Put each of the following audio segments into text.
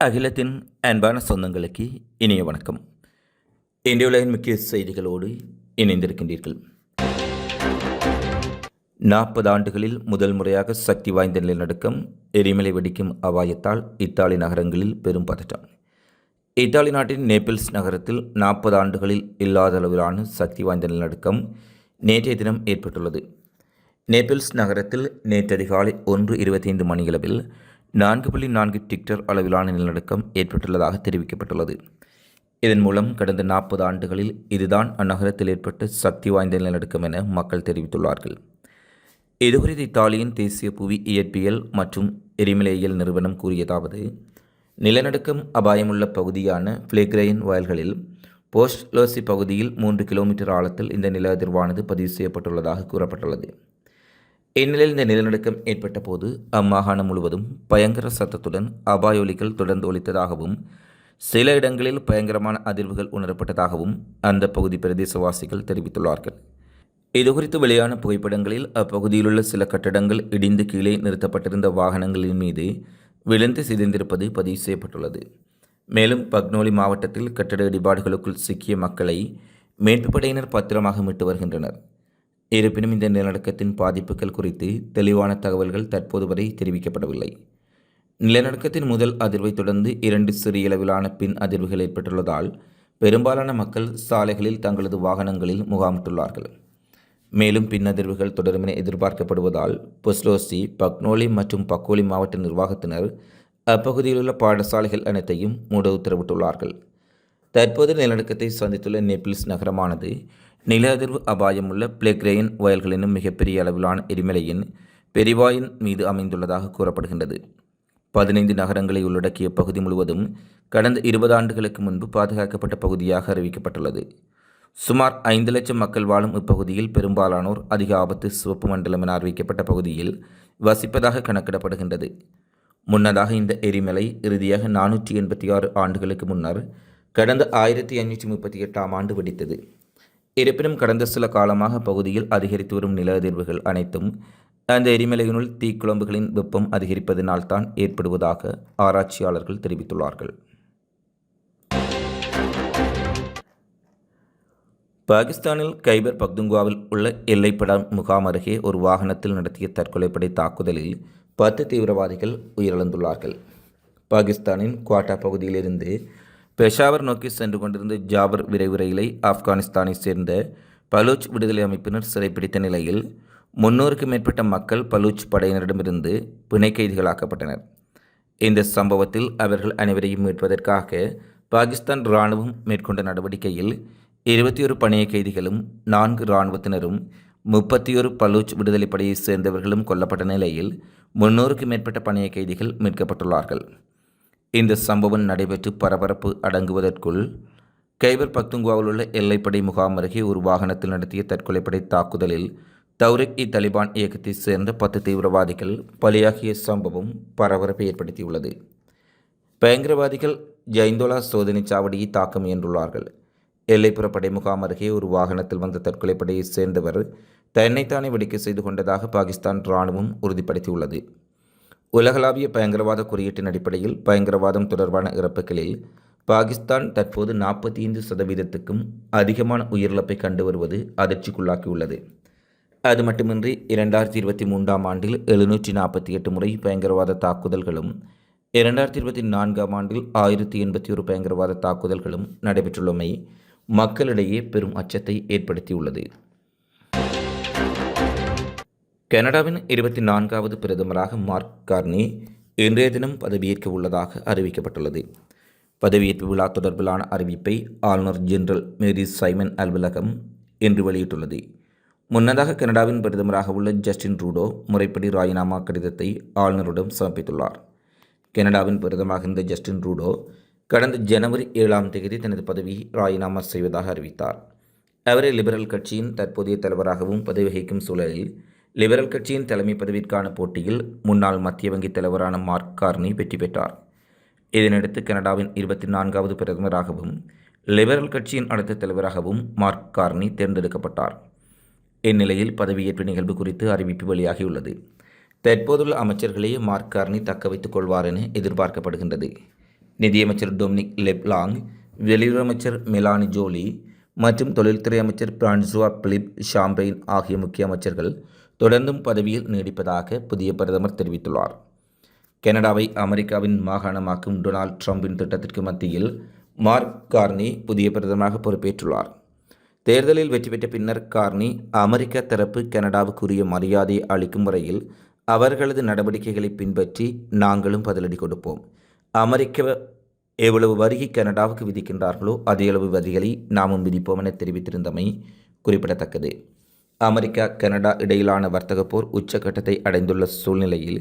அகிலத்தின் அன்பான சொந்தங்களுக்கு இனிய வணக்கம். இன்றைய உலகின் முக்கிய செய்திகளோடு இணைந்திருக்கின்றீர்கள். நாற்பது ஆண்டுகளில் முதல் முறையாக சக்தி வாய்ந்த நிலநடுக்கம் எரிமலை வெடிக்கும் அபாயத்தால் இத்தாலி நகரங்களில் பெரும் பதட்டம் இத்தாலி நாட்டின் நேபிள்ஸ் நகரத்தில் நாற்பது ஆண்டுகளில் இல்லாத அளவிலான சக்தி வாய்ந்த நிலநடுக்கம் நேற்றைய தினம் ஏற்பட்டுள்ளது. நேபிள்ஸ் நகரத்தில் நேற்று அதிகாலை ஒன்று இருபத்தைந்து மணியளவில் நான்கு புள்ளி நான்கு டிக்டர் அளவிலான நிலநடுக்கம் ஏற்பட்டுள்ளதாக தெரிவிக்கப்பட்டுள்ளது. இதன் மூலம் கடந்த நாற்பது ஆண்டுகளில் இதுதான் அந்நகரத்தில் ஏற்பட்ட சக்தி வாய்ந்த நிலநடுக்கம் என மக்கள் தெரிவித்துள்ளார்கள். இதுகுறித்து இத்தாலியின் தேசிய புவி இயற்பியல் மற்றும் எரிமலையியல் நிறுவனம் கூறியதாவது நிலநடுக்கம் அபாயமுள்ள பகுதியான பிளேக்ரைன் வயல்களில் போஸ்ட் லோசி பகுதியில் மூன்று கிலோமீட்டர் ஆழத்தில் இந்த நில அதிர்வானது பதிவு செய்யப்பட்டுள்ளதாக கூறப்பட்டுள்ளது. இந்நிலையில் இந்த நிலநடுக்கம் ஏற்பட்ட போது அம்மாகாணம் முழுவதும் பயங்கர சத்தத்துடன் அபாயொலிகள் தொடர்ந்து ஒலித்ததாகவும் சில இடங்களில் பயங்கரமான அதிர்வுகள் உணரப்பட்டதாகவும் அந்த பகுதி பிரதேசவாசிகள் தெரிவித்துள்ளார்கள். இதுகுறித்து வெளியான புகைப்படங்களில் அப்பகுதியிலுள்ள சில கட்டடங்கள் இடிந்து கீழே நிறுத்தப்பட்டிருந்த வாகனங்களின் மீது விழுந்து சிதைந்திருப்பது பதிவு செய்யப்பட்டுள்ளது. மேலும் பக்னோலி மாவட்டத்தில் கட்டட இடிபாடுகளுக்குள் சிக்கிய மக்களை மீட்புப் படையினர் பத்திரமாக மீட்டு வருகின்றனர். இருப்பினும் இந்த நிலநடுக்கத்தின் பாதிப்புகள் குறித்து தெளிவான தகவல்கள் தற்போது வரை தெரிவிக்கப்படவில்லை. நிலநடுக்கத்தின் முதல் அதிர்வை தொடர்ந்து இரண்டு சிறிய அளவிலான பின் அதிர்வுகள் ஏற்பட்டுள்ளதால் பெரும்பாலான மக்கள் சாலைகளில் தங்களது வாகனங்களில் முகாமிட்டுள்ளார்கள். மேலும் பின் அதிர்வுகள் தொடரும் என எதிர்பார்க்கப்படுவதால் பொஸ்லோசி பக்னோலி மற்றும் பக்கோலி மாவட்ட நிர்வாகத்தினர் அப்பகுதியில் உள்ள பாடசாலைகள் அனைத்தையும் மூட உத்தரவிட்டுள்ளார்கள். தற்போது நிலநடுக்கத்தை சந்தித்துள்ள நெப்பிள்ஸ் நகரமானது நில அதிர்வு அபாயமுள்ள பிளேக்ரேயின் வயல்களினும் மிகப்பெரிய அளவிலான எரிமலையின் பெரிவாயின் மீது அமைந்துள்ளதாக கூறப்படுகின்றது. பதினைந்து நகரங்களை உள்ளடக்கிய பகுதி முழுவதும் கடந்த இருபது ஆண்டுகளுக்கு முன்பு பாதுகாக்கப்பட்ட பகுதியாக அறிவிக்கப்பட்டுள்ளது. சுமார் ஐந்து லட்சம் மக்கள் வாழும் இப்பகுதியில் பெரும்பாலானோர் அதிக ஆபத்து சிவப்பு மண்டலம் என அறிவிக்கப்பட்ட பகுதியில் வசிப்பதாக கணக்கிடப்படுகின்றது. முன்னதாக இந்த எரிமலை இறுதியாக நானூற்றி எண்பத்தி ஆறு ஆண்டுகளுக்கு முன்னர் கடந்த ஆயிரத்தி ஐநூற்றி முப்பத்தி எட்டாம் ஆண்டு வெடித்தது. இருப்பினும் கடந்த சில காலமாக பகுதியில் அதிகரித்து வரும் நில அதிர்வுகள் அனைத்தும் அந்த எரிமலையினுள் தீக்குழம்புகளின் வெப்பம் அதிகரிப்பதனால்தான் ஏற்படுவதாக ஆராய்ச்சியாளர்கள் தெரிவித்துள்ளார்கள். பாகிஸ்தானில் கைபர் பக்துங்குவாவில் உள்ள எல்லைப்பட முகாம் அருகே ஒரு வாகனத்தில் நடத்திய தற்கொலைப்படை தாக்குதலில் பத்து தீவிரவாதிகள் உயிரிழந்துள்ளார்கள். பாகிஸ்தானின் குவாட்டா பகுதியிலிருந்து பெஷாவர் நோக்கி சென்று கொண்டிருந்த ஜாபர் விரைவு ரயிலை ஆப்கானிஸ்தானை சேர்ந்த பலூச் விடுதலை அமைப்பினர் சிறைப்பிடித்த நிலையில் முன்னூறுக்கும் மேற்பட்ட மக்கள் பலூச் படையினரிடமிருந்து பிணை கைதிகளாக்கப்பட்டனர். இந்த சம்பவத்தில் அவர்கள் அனைவரையும் மீட்பதற்காக பாகிஸ்தான் இராணுவம் மேற்கொண்ட நடவடிக்கையில் இருபத்தி ஒரு பணைய கைதிகளும் நான்கு இராணுவத்தினரும் முப்பத்தி ஒரு பலூச் விடுதலை படையைச் சேர்ந்தவர்களும் கொல்லப்பட்ட நிலையில் முன்னூறுக்கும் மேற்பட்ட பணைய கைதிகள் மீட்கப்பட்டுள்ளார்கள். இந்த சம்பவம் நடைபெற்று பரபரப்பு அடங்குவதற்குள் கைபர் பக்துங்குவாவில் உள்ள எல்லைப்படை முகாம் அருகே ஒரு வாகனத்தில் நடத்திய தற்கொலைப்படை தாக்குதலில் தௌரிக் இ தலிபான் இயக்கத்தைச் சேர்ந்த பத்து தீவிரவாதிகள் பலியாகிய சம்பவம் பரபரப்பை ஏற்படுத்தியுள்ளது. பயங்கரவாதிகள் ஜெயந்தோலா சோதனைச் சாவடியை தாக்க முயன்றுள்ளார்கள். எல்லைப்புற படை முகாம் அருகே ஒரு வாகனத்தில் வந்த தற்கொலைப்படையைச் சேர்ந்தவர் தன்னைத்தானே வெடிக்க செய்து கொண்டதாக பாகிஸ்தான் இராணுவம் உறுதிப்படுத்தியுள்ளது. உலகளாவிய பயங்கரவாத குறியீட்டின் அடிப்படையில் பயங்கரவாதம் தொடர்பான இறப்புகளில் பாகிஸ்தான் தற்போது நாற்பத்தி ஐந்து சதவீதத்துக்கும் அதிகமான உயிரிழப்பை கண்டு வருவது அதிர்ச்சிக்குள்ளாக்கியுள்ளது. அது மட்டுமின்றி இரண்டாயிரத்தி இருபத்தி மூன்றாம் ஆண்டில் எழுநூற்றி நாற்பத்தி எட்டு முறை பயங்கரவாத தாக்குதல்களும் இரண்டாயிரத்தி இருபத்தி நான்காம் ஆண்டில் ஆயிரத்தி எண்பத்தி ஒரு பயங்கரவாத தாக்குதல்களும் நடைபெற்றுள்ளமை மக்களிடையே பெரும் அச்சத்தை ஏற்படுத்தியுள்ளது. கனடாவின் இருபத்தி நான்காவது பிரதமராக மார்க் கார்னி இன்றைய தினம் பதவியேற்க உள்ளதாக அறிவிக்கப்பட்டுள்ளது. பதவியேற்பு விழா தொடர்பிலான அறிவிப்பை ஆளுநர் ஜெனரல் மேரி சைமன் அலுவலகம் இன்று வெளியிட்டுள்ளது. முன்னதாக கனடாவின் பிரதமராக உள்ள ஜஸ்டின் ரூடோ முறைப்படி ராஜினாமா கடிதத்தை ஆளுநரிடம் சமர்ப்பித்துள்ளார். கனடாவின் பிரதமராக இருந்த ஜஸ்டின் ரூடோ கடந்த ஜனவரி ஏழாம் தேதி தனது பதவியை ராஜினாமா செய்வதாக அறிவித்தார். அவரே லிபரல் கட்சியின் தற்போதைய தலைவராகவும் பதவி வகிக்கும் சூழலில் லிபரல் கட்சியின் தலைமை பதவிக்கான போட்டியில் முன்னாள் மத்திய வங்கி தலைவரான மார்க் கார்னி வெற்றி பெற்றார். இதனையடுத்து கனடாவின் இருபத்தி நான்காவது பிரதமராகவும் லிபரல் கட்சியின் அடுத்த தலைவராகவும் மார்க் கார்னி தேர்ந்தெடுக்கப்பட்டார். இந்நிலையில் பதவியேற்பு நிகழ்வு குறித்து அறிவிப்பு வெளியாகியுள்ளது. தற்போதுள்ள அமைச்சர்களையே மார்க் கார்னி தக்க வைத்துக் கொள்வார் என எதிர்பார்க்கப்படுகின்றது. நிதியமைச்சர் டொமினிக் லெப்லாங் வெளியுறவு அமைச்சர் மெலானி ஜோலி மற்றும் தொழில்துறை அமைச்சர் பிரான்சுவா பிலிப் ஷாம்பெயின் ஆகிய முக்கிய அமைச்சர்கள் தொடர்ந்தும் பதவியில் நீடிப்பதாக புதிய பிரதமர் தெரிவித்துள்ளார். கனடாவை அமெரிக்காவின் மாகாணமாக்கும் டொனால்ட் ட்ரம்பின் திட்டத்திற்கு மத்தியில் மார்க் கார்னி புதிய பிரதமராக பொறுப்பேற்றுள்ளார். தேர்தலில் வெற்றி பெற்ற பின்னர் கார்னி அமெரிக்க தரப்பு கனடாவுக்குரிய மரியாதை அளிக்கும் முறையில் அவர்களது நடவடிக்கைகளை பின்பற்றி நாங்களும் பதிலடி கொடுப்போம். அமெரிக்க எவ்வளவு வரியை கனடாவுக்கு விதிக்கின்றார்களோ அதே அளவு வரிகளை நாமும் விதிப்போம் என தெரிவித்திருந்தமை குறிப்பிடத்தக்கது. அமெரிக்கா கனடா இடையிலான வர்த்தக போர் உச்சக்கட்டத்தை அடைந்துள்ள சூழ்நிலையில்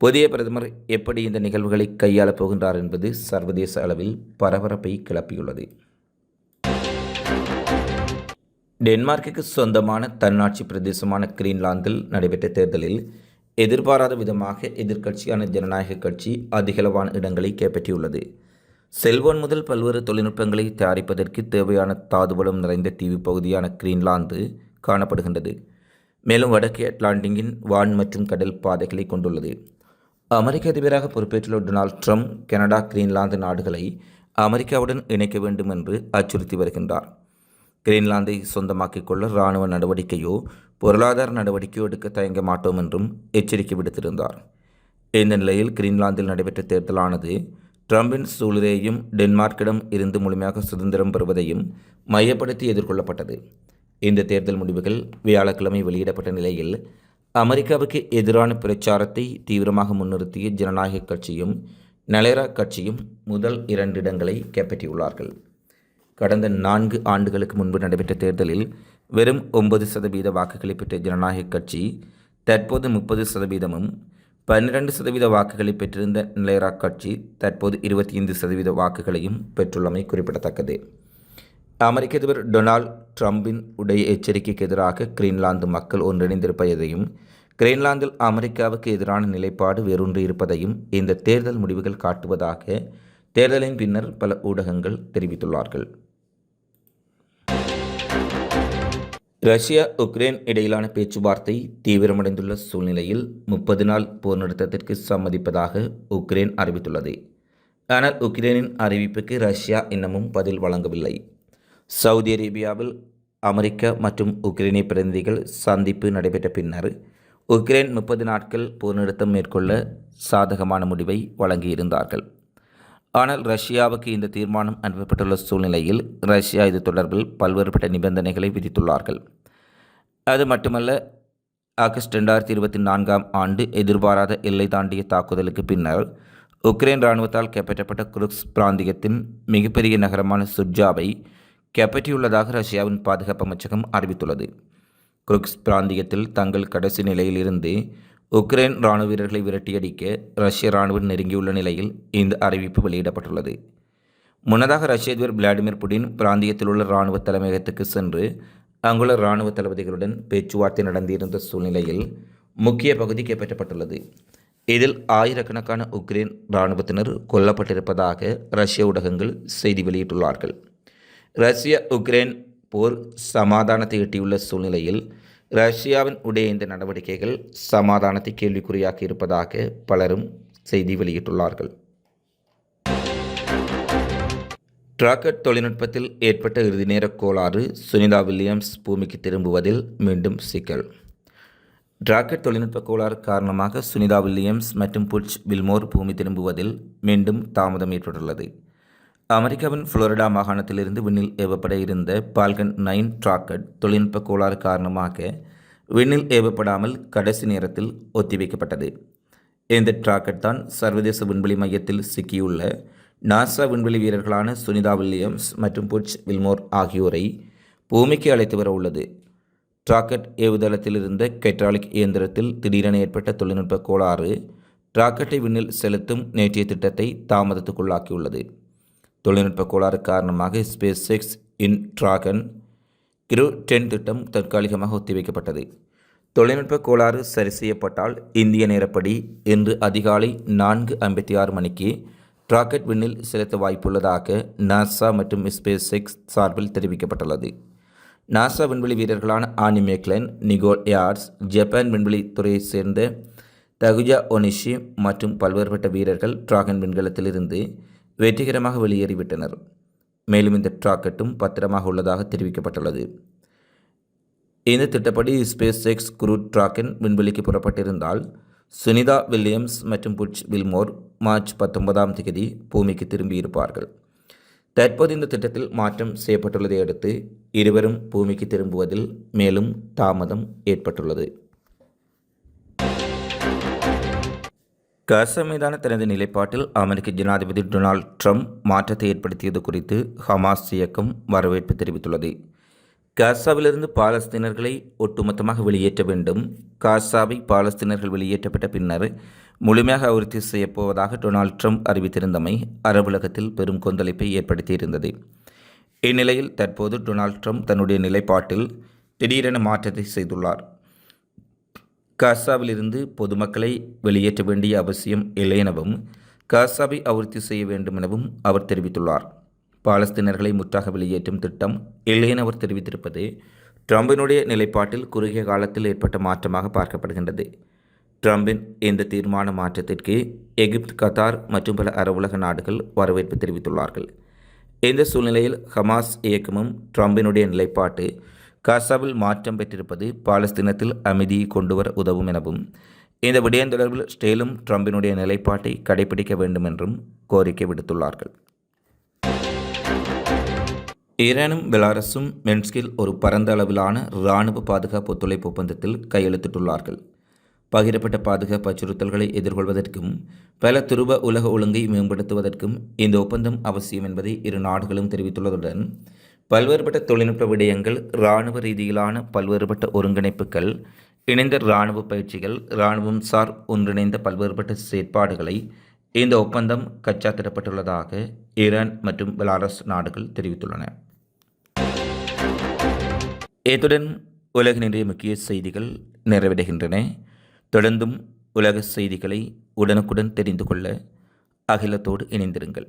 புதிய பிரதமர் எப்படி இந்த நிகழ்வுகளை கையாளப் போகின்றார் என்பது சர்வதேச அளவில் பரபரப்பை கிளப்பியுள்ளது. டென்மார்க்குக்கு சொந்தமான தன்னாட்சி பிரதேசமான கிரீன்லாந்தில் நடைபெற்ற தேர்தலில் எதிர்பாராத விதமாக எதிர்க்கட்சியான ஜனநாயக கட்சி அதிகளவான இடங்களை கைப்பற்றியுள்ளது. செல்போன் முதல் பல்வேறு தொழில்நுட்பங்களை தயாரிப்பதற்கு தேவையான தாதுவளம் நிறைந்த தீவு பகுதியான கிரீன்லாந்து காணப்படுகின்றது. மேலும் வடக்கு அட்லாண்டிங்கின் வான் மற்றும் கடல் பாதைகளை கொண்டுள்ளது. அமெரிக்க அதிபராக பொறுப்பேற்றுள்ள டொனால்ட் ட்ரம்ப் கனடா கிரீன்லாந்து நாடுகளை அமெரிக்காவுடன் இணைக்க வேண்டும் என்று அச்சுறுத்தி வருகின்றார். கிரீன்லாந்தை சொந்தமாக்கிக் கொள்ள இராணுவ நடவடிக்கையோ பொருளாதார நடவடிக்கையோ எடுக்க தயங்க மாட்டோம் என்றும் எச்சரிக்கை விடுத்திருந்தார். இந்த நிலையில் கிரீன்லாந்தில் நடைபெற்ற தேர்தலானது ட்ரம்பின் சூழலையும் டென்மார்க்கிடம் இருந்து முழுமையாக சுதந்திரம் பெறுவதையும் மையப்படுத்தி எதிர்கொள்ளப்பட்டது. இந்த தேர்தல் முடிவுகள் வியாழக்கிழமை வெளியிடப்பட்ட நிலையில் அமெரிக்காவுக்கு எதிரான பிரச்சாரத்தை தீவிரமாக முன்னிறுத்திய ஜனநாயக கட்சியும் நலேரா கட்சியும் முதல் இரண்டு இடங்களை கைப்பற்றியுள்ளார்கள். கடந்த நான்கு ஆண்டுகளுக்கு முன்பு நடைபெற்ற தேர்தலில் வெறும் ஒன்பது சதவீத வாக்குகளை பெற்ற ஜனநாயக கட்சி தற்போது முப்பது சதவீதமும் பன்னிரண்டு சதவீத வாக்குகளை பெற்றிருந்த நிலையரா கட்சி தற்போது இருபத்தி ஐந்து சதவீத வாக்குகளையும் பெற்றுள்ளமை குறிப்பிடத்தக்கது. அமெரிக்க அதிபர் டொனால்ட் ட்ரம்பின் உடைய எச்சரிக்கைக்கு எதிராக கிரீன்லாந்து மக்கள் ஒன்றிணைந்திருப்பதையும் கிரீன்லாந்தில் அமெரிக்காவுக்கு எதிரான நிலைப்பாடு வேரூன்றி இருப்பதையும் இந்த தேர்தல் முடிவுகள் காட்டுவதாக தேர்தலின் பின்னர் பல ஊடகங்கள் தெரிவித்துள்ளார்கள். ரஷ்யா உக்ரைன் இடையிலான பேச்சுவார்த்தை தீவிரமடைந்துள்ள சூழ்நிலையில் முப்பது நாள் போர் நிறுத்தத்திற்கு சம்மதிப்பதாக உக்ரைன் அறிவித்துள்ளது. ஆனால் உக்ரைனின் அறிவிப்புக்கு ரஷ்யா இன்னமும் பதில் வழங்கவில்லை. சவுதி அரேபியாவில் அமெரிக்கா மற்றும் உக்ரைனிய பிரதிநிதிகள் சந்திப்பு நடைபெற்ற பின்னர் உக்ரைன் முப்பது நாட்கள் போர் நிறுத்தம் மேற்கொள்ள சாதகமான முடிவை வழங்கியிருந்தார்கள். ஆனால் ரஷ்யாவுக்கு இந்த தீர்மானம் அனுப்பப்பட்டுள்ள சூழ்நிலையில் ரஷ்யா இது தொடர்பில் பல்வேறுபட்ட நிபந்தனைகளை விதித்துள்ளார்கள். அது மட்டுமல்ல ஆகஸ்ட் ரெண்டாயிரத்தி இருபத்தி நான்காம் ஆண்டு எதிர்பாராத எல்லை தாண்டிய தாக்குதலுக்கு பின்னர் உக்ரைன் இராணுவத்தால் கைப்பற்றப்பட்ட குருக்ஸ் பிராந்தியத்தின் மிகப்பெரிய நகரமான சுஜாவை கைப்பற்றியுள்ளதாக ரஷ்யாவின் பாதுகாப்பு அமைச்சகம் அறிவித்துள்ளது. குருக்ஸ் பிராந்தியத்தில் தங்கள் கடைசி நிலையிலிருந்து உக்ரைன் இராணுவ வீரர்களை விரட்டியடிக்க ரஷ்ய இராணுவம் நெருங்கியுள்ள நிலையில் இந்த அறிவிப்பு வெளியிடப்பட்டுள்ளது. முன்னதாக ரஷ்ய அதிபர் விளாடிமிர் புடின் பிராந்தியத்தில் உள்ள இராணுவ தலைமையகத்துக்கு சென்று அங்குள்ள இராணுவ தளபதிகளுடன் பேச்சுவார்த்தை நடந்திருந்த சூழ்நிலையில் முக்கிய பகுதி கைப்பற்றப்பட்டுள்ளது இதில் ஆயிரக்கணக்கான உக்ரைன் இராணுவத்தினர் கொல்லப்பட்டிருப்பதாக ரஷ்ய ஊடகங்கள் செய்தி வெளியிட்டுள்ளார்கள். ரஷ்ய உக்ரைன் போர் சமாதானத்தை எட்டியுள்ள சூழ்நிலையில் ரஷ்யாவின் உடைய இந்த நடவடிக்கைகள் சமாதானத்தை கேள்விக்குறியாக்கி இருப்பதாக பலரும் செய்தி வெளியிட்டுள்ளார்கள். டிராக்கட் தொழில்நுட்பத்தில் ஏற்பட்ட இறுதி நேர கோளாறு சுனிதா வில்லியம்ஸ் பூமிக்கு திரும்புவதில் மீண்டும் சிக்கல். டிராக்கெட் தொழில்நுட்ப கோளாறு காரணமாக சுனிதா வில்லியம்ஸ் மற்றும் புட்ச் வில்மோர் பூமி திரும்புவதில் மீண்டும் தாமதம் ஏற்பட்டுள்ளது. அமெரிக்காவின் புளோரிடா மாகாணத்திலிருந்து விண்ணில் ஏவப்பட இருந்த பால்கன் நைன் டிராக்கட் தொழில்நுட்ப கோளாறு காரணமாக விண்ணில் ஏவப்படாமல் கடைசி நேரத்தில் ஒத்திவைக்கப்பட்டது. இந்த டிராக்கெட் தான் சர்வதேச விண்வெளி மையத்தில் சிக்கியுள்ள நாசா விண்வெளி வீரர்களான சுனிதா வில்லியம்ஸ் மற்றும் புட்ச் வில்மோர் ஆகியோரை பூமிக்கு அழைத்து வர உள்ளது. டிராக்கெட் ஏவுதளத்தில் இருந்த கெட்ராலிக் இயந்திரத்தில் திடீரென ஏற்பட்ட தொழில்நுட்ப கோளாறு டிராக்கெட்டை விண்ணில் செலுத்தும் நேற்றைய திட்டத்தை தாமதத்துக்குள்ளாக்கியுள்ளது. தொழில்நுட்ப கோளாறு காரணமாக ஸ்பேஸ் எக்ஸ் இன் டிராகன் கிரு டென் திட்டம் தற்காலிகமாக ஒத்திவைக்கப்பட்டது. தொழில்நுட்ப கோளாறு சரி செய்யப்பட்டால் இந்திய நேரப்படி இன்று அதிகாலை நான்கு ஐம்பத்தி ஆறு மணிக்கு ராக்கெட் விண்ணில் செலுத்த வாய்ப்புள்ளதாக நாசா மற்றும் ஸ்பேஸ் எக்ஸ் சார்பில் தெரிவிக்கப்பட்டுள்ளது. நாசா விண்வெளி வீரர்களான Anne McClain Nichole Ayers Japan விண்வெளி துறையைச் சேர்ந்த தகுஜா ஒனிஷி மற்றும் பல்வேறுபட்ட வீரர்கள் டிராகன் விண்கலத்திலிருந்து வெற்றிகரமாக வெளியேறிவிட்டனர். மேலும் இந்த ராக்கெட்டும் பத்திரமாக உள்ளதாக தெரிவிக்கப்பட்டுள்ளது. இந்த திட்டப்படி ஸ்பேஸ் எக்ஸ் குரு ராக்கெட் விண்வெளிக்கு புறப்பட்டிருந்தால் சுனிதா வில்லியம்ஸ் மற்றும் புட்ச் வில்மோர் மார்ச் பத்தொன்பதாம் தேதி பூமிக்கு திரும்பியிருப்பார்கள். தற்போது இந்த திட்டத்தில் மாற்றம் செய்யப்பட்டுள்ளதை அடுத்து இருவரும் பூமிக்கு திரும்புவதில் மேலும் தாமதம் ஏற்பட்டுள்ளது. காசா மீதான தனது நிலைப்பாட்டில் அமெரிக்க ஜனாதிபதி டொனால்ட் ட்ரம்ப் மாற்றத்தை ஏற்படுத்தியது குறித்து ஹமாஸ் இயக்கம் வரவேற்பு தெரிவித்துள்ளது. காசாவிலிருந்து பாலஸ்தீனர்களை ஒட்டுமொத்தமாக வெளியேற்ற வேண்டும். காசாவை பாலஸ்தீனர்கள் வெளியேற்றப்பட்ட பின்னர் முழுமையாக அபிவிருத்தி செய்யப்போவதாக டொனால்ட் ட்ரம்ப் அறிவித்திருந்தமை அரபுலகத்தில் பெரும் கொந்தளிப்பை ஏற்படுத்தியிருந்தது. இந்நிலையில் தற்போது டொனால்ட் ட்ரம்ப் தன்னுடைய நிலைப்பாட்டில் திடீரென மாற்றத்தை செய்துள்ளார். காசாவிலிருந்து பொதுமக்களை வெளியேற்ற வேண்டிய அவசியம் இல்லை எனவும் காசாவை அபிவிருத்தி செய்ய வேண்டும் எனவும் அவர் தெரிவித்துள்ளார். பாலஸ்தீனர்களை முற்றாக வெளியேற்றும் திட்டம் இல்லை என அவர் தெரிவித்திருப்பது ட்ரம்பினுடைய நிலைப்பாட்டில் குறுகிய காலத்தில் ஏற்பட்ட மாற்றமாக பார்க்கப்படுகின்றது. ட்ரம்பின் இந்த தீர்மான மாற்றத்திற்கு எகிப்து கத்தார் மற்றும் பல அரபுலக நாடுகள் வரவேற்பு தெரிவித்துள்ளார்கள். இந்த சூழ்நிலையில் ஹமாஸ் இயக்கமும் ட்ரம்பினுடைய நிலைப்பாட்டு காசாவில் மாற்றம் பெற்றிருப்பது பாலஸ்தீனத்தில் அமைதியை கொண்டுவர உதவும் எனவும் இந்த விடயம் தொடர்பில் ஸ்டேலும் ட்ரம்பினுடைய நிலைப்பாட்டை கடைபிடிக்க வேண்டும் என்றும் கோரிக்கை விடுத்துள்ளார்கள். ஈரானும் பெலாரஸும் மென்ஸ்கில் ஒரு பரந்த அளவிலான இராணுவ பாதுகாப்பு ஒத்துழைப்பு ஒப்பந்தத்தில் கையெழுத்திட்டுள்ளார்கள். பகிரப்பட்ட பாதுகாப்பு அச்சுறுத்தல்களை எதிர்கொள்வதற்கும் பல துருவ உலக ஒழுங்கை மேம்படுத்துவதற்கும் இந்த ஒப்பந்தம் அவசியம் என்பதை இரு நாடுகளும் தெரிவித்துள்ளதுடன் பல்வேறுபட்ட தொழில்நுட்ப விடயங்கள் இராணுவ ரீதியிலான பல்வேறுபட்ட ஒருங்கிணைப்புகள் இணைந்த இராணுவ பயிற்சிகள் இராணுவம் சார் ஒன்றிணைந்த பல்வேறுபட்ட செயற்பாடுகளை இந்த ஒப்பந்தம் கச்சாத்திடப்பட்டுள்ளதாக ஈரான் மற்றும் பெலாரஸ் நாடுகள் தெரிவித்துள்ளன. இத்துடன் உலகினுடைய முக்கிய செய்திகள் நிறைவடைகின்றன. தொடர்ந்தும் உலக செய்திகளை உடனுக்குடன் தெரிந்து கொள்ள அகிலத்தோடு இணைந்திருங்கள்.